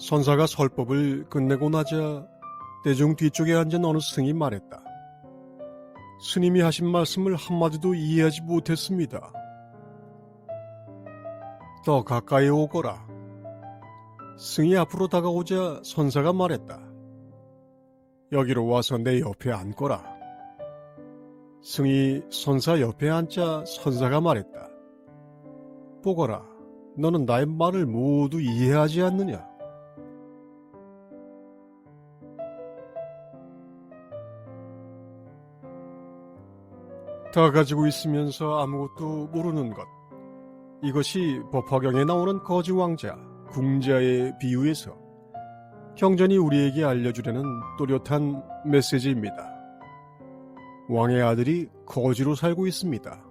선사가 설법을 끝내고 나자 대중 뒤쪽에 앉은 어느 스승이 말했다. 스님이 하신 말씀을 한마디도 이해하지 못했습니다. 더 가까이 오거라. 승이 앞으로 다가오자 선사가 말했다. 여기로 와서 내 옆에 앉거라. 승이 선사 옆에 앉자 선사가 말했다. 보거라. 너는 나의 말을 모두 이해하지 않느냐? 다 가지고 있으면서 아무것도 모르는 것. 이것이 법화경에 나오는 거지 왕자, 궁자의 비유에서 경전이 우리에게 알려주려는 또렷한 메시지입니다. 왕의 아들이 거지로 살고 있습니다.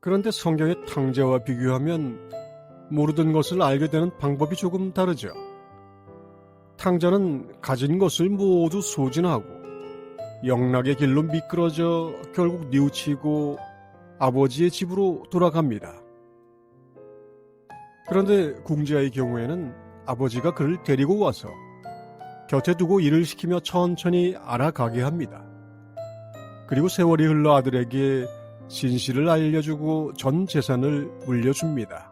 그런데 성경의 탕자와 비교하면 모르던 것을 알게 되는 방법이 조금 다르죠. 탕자는 가진 것을 모두 소진하고 영락의 길로 미끄러져 결국 뉘우치고 아버지의 집으로 돌아갑니다. 그런데 궁자의 경우에는 아버지가 그를 데리고 와서 곁에 두고 일을 시키며 천천히 알아가게 합니다. 그리고 세월이 흘러 아들에게 진실을 알려주고 전 재산을 물려줍니다.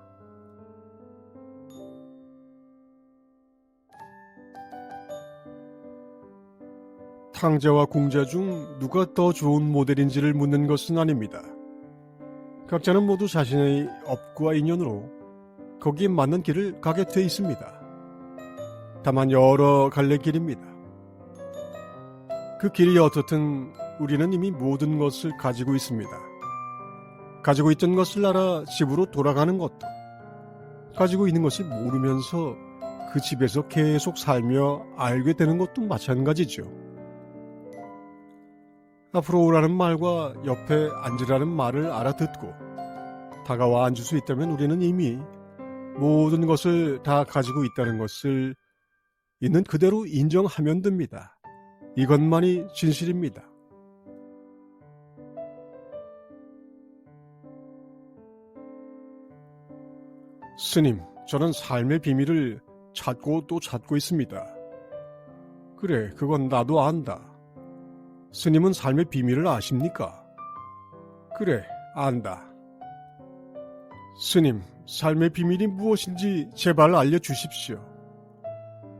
탕자와 궁자 중 누가 더 좋은 모델인지를 묻는 것은 아닙니다. 각자는 모두 자신의 업과 인연으로 거기에 맞는 길을 가게 돼 있습니다. 다만 여러 갈래 길입니다. 그 길이 어떻든 우리는 이미 모든 것을 가지고 있습니다. 가지고 있던 것을 알아 집으로 돌아가는 것도, 가지고 있는 것을 모르면서 그 집에서 계속 살며 알게 되는 것도 마찬가지죠. 앞으로 오라는 말과 옆에 앉으라는 말을 알아듣고 다가와 앉을 수 있다면 우리는 이미 모든 것을 다 가지고 있다는 것을 있는 그대로 인정하면 됩니다. 이것만이 진실입니다. 스님, 저는 삶의 비밀을 찾고 또 찾고 있습니다. 그래, 그건 나도 안다. 스님은 삶의 비밀을 아십니까? 그래, 안다. 스님, 삶의 비밀이 무엇인지 제발 알려주십시오.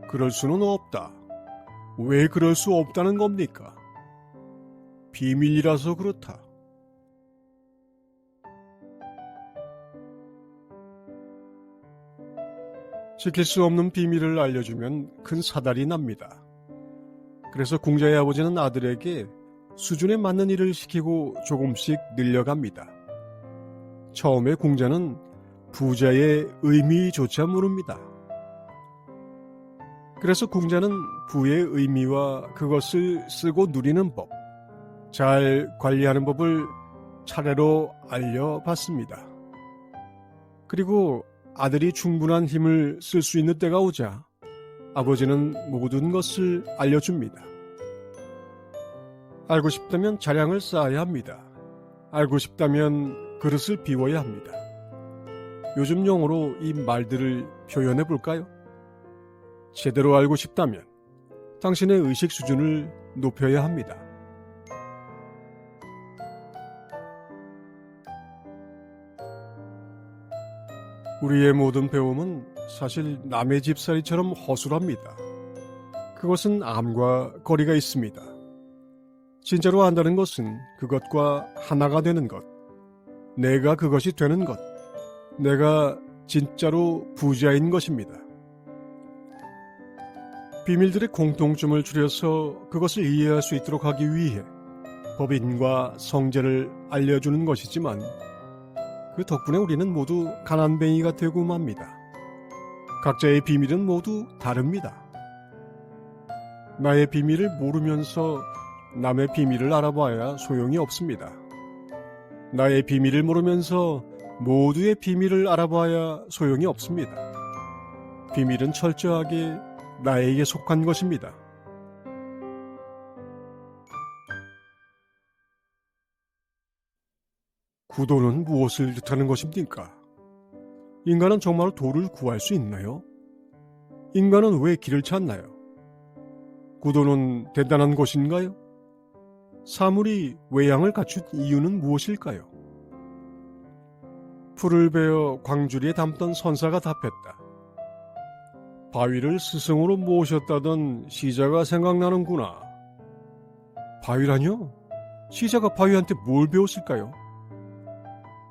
그럴 수는 없다. 왜 그럴 수 없다는 겁니까? 비밀이라서 그렇다. 지킬 수 없는 비밀을 알려주면 큰 사달이 납니다. 그래서 궁자의 아버지는 아들에게 수준에 맞는 일을 시키고 조금씩 늘려갑니다. 처음에 궁자는 부자의 의미조차 모릅니다. 그래서 궁자는 부의 의미와 그것을 쓰고 누리는 법, 잘 관리하는 법을 차례로 알려봤습니다. 그리고 아들이 충분한 힘을 쓸 수 있는 때가 오자 아버지는 모든 것을 알려줍니다. 알고 싶다면 자량을 쌓아야 합니다. 알고 싶다면 그릇을 비워야 합니다. 요즘 용어로 이 말들을 표현해 볼까요? 제대로 알고 싶다면 당신의 의식 수준을 높여야 합니다. 우리의 모든 배움은 사실 남의 집살이처럼 허술합니다. 그것은 암과 거리가 있습니다. 진짜로 안다는 것은 그것과 하나가 되는 것, 내가 그것이 되는 것, 내가 진짜로 부자인 것입니다. 비밀들의 공통점을 줄여서 그것을 이해할 수 있도록 하기 위해 법인과 성제를 알려주는 것이지만 그 덕분에 우리는 모두 가난뱅이가 되고 맙니다. 각자의 비밀은 모두 다릅니다. 나의 비밀을 모르면서 남의 비밀을 알아봐야 소용이 없습니다. 나의 비밀을 모르면서 모두의 비밀을 알아봐야 소용이 없습니다. 비밀은 철저하게 나에게 속한 것입니다. 구도는 무엇을 뜻하는 것입니까? 인간은 정말 도를 구할 수 있나요? 인간은 왜 길을 찾나요? 구도는 대단한 곳인가요? 사물이 외양을 갖춘 이유는 무엇일까요? 풀을 베어 광주리에 담던 선사가 답했다. 바위를 스승으로 모셨다던 시자가 생각나는구나. 바위라뇨? 시자가 바위한테 뭘 배웠을까요?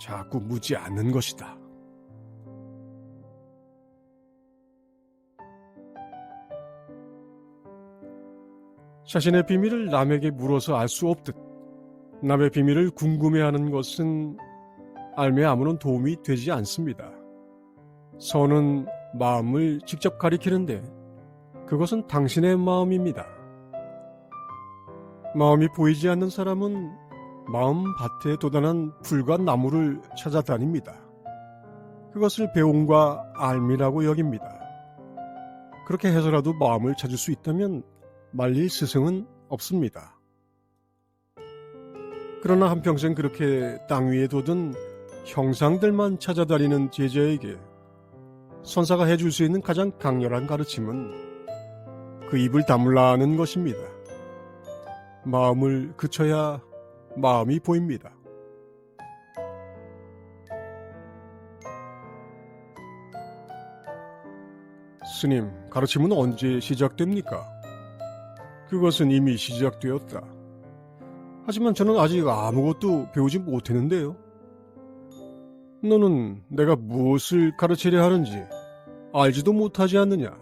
자꾸 묻지 않는 것이다. 자신의 비밀을 남에게 물어서 알 수 없듯 남의 비밀을 궁금해하는 것은 알매 아무런 도움이 되지 않습니다. 선은 마음을 직접 가리키는데 그것은 당신의 마음입니다. 마음이 보이지 않는 사람은 마음 밭에 도단한 풀과 나무를 찾아다닙니다. 그것을 배움과 알미라고 여깁니다. 그렇게 해서라도 마음을 찾을 수 있다면 말릴 스승은 없습니다. 그러나 한평생 그렇게 땅 위에 돋은 형상들만 찾아다니는 제자에게 선사가 해줄 수 있는 가장 강렬한 가르침은 그 입을 다물라는 것입니다. 마음을 그쳐야 마음이 보입니다. 스님, 가르침은 언제 시작됩니까? 그것은 이미 시작되었다. 하지만 저는 아직 아무것도 배우지 못했는데요. 너는 내가 무엇을 가르치려 하는지 알지도 못하지 않느냐?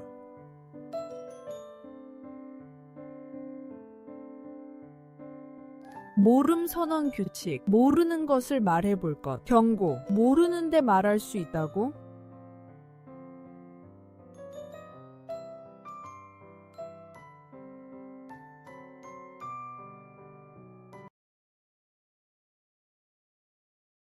모름 선언 규칙. 모르는 것을 말해볼 것. 경고. 모르는데 말할 수 있다고?